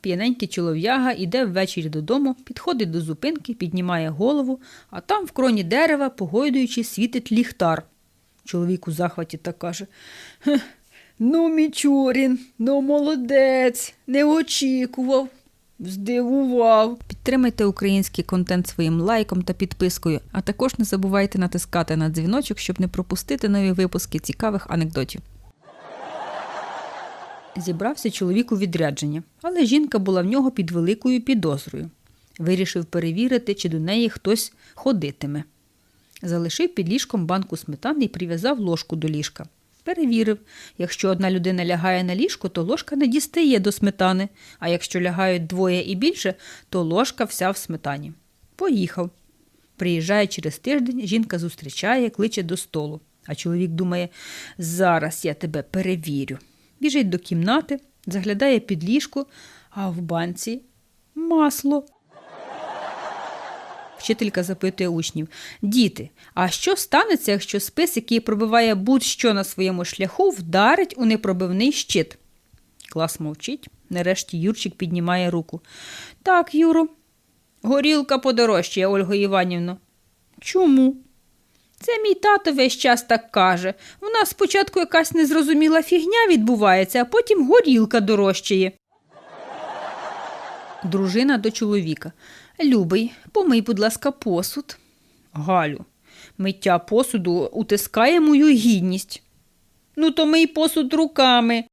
П'яненький чолов'яга іде ввечері додому, підходить до зупинки, піднімає голову, а там в кроні дерева, погойдуючи, світить ліхтар. Чоловік у захваті так каже: Ну, Мічурін, ну молодець, не очікував, здивував. Підтримайте український контент своїм лайком та підпискою, а також не забувайте натискати на дзвіночок, щоб не пропустити нові випуски цікавих анекдотів. Зібрався чоловік у відрядження, але жінка була в нього під великою підозрою. Вирішив перевірити, чи до неї хтось ходитиме. Залишив під ліжком банку сметани і прив'язав ложку до ліжка. Перевірив, якщо одна людина лягає на ліжко, то ложка не дістає до сметани, а якщо лягають двоє і більше, то ложка вся в сметані. Поїхав. Приїжджає через тиждень, жінка зустрічає, кличе до столу. А чоловік думає, зараз я тебе перевірю. Біжить до кімнати, заглядає під ліжко, а в банці масло. Вчителька запитує учнів: Діти, а що станеться, якщо спис, який пробиває будь-що на своєму шляху, вдарить у непробивний щит? Клас мовчить. Нарешті Юрчик піднімає руку. Так, Юро. Горілка подорожчає, Ольго Іванівно. Чому? Це мій тато весь час так каже. У нас спочатку якась незрозуміла фігня відбувається, а потім горілка дорожчає. Дружина до чоловіка. Любий, помий, будь ласка, посуд. Галю, миття посуду утискає мою гідність. Ну, то мий посуд руками.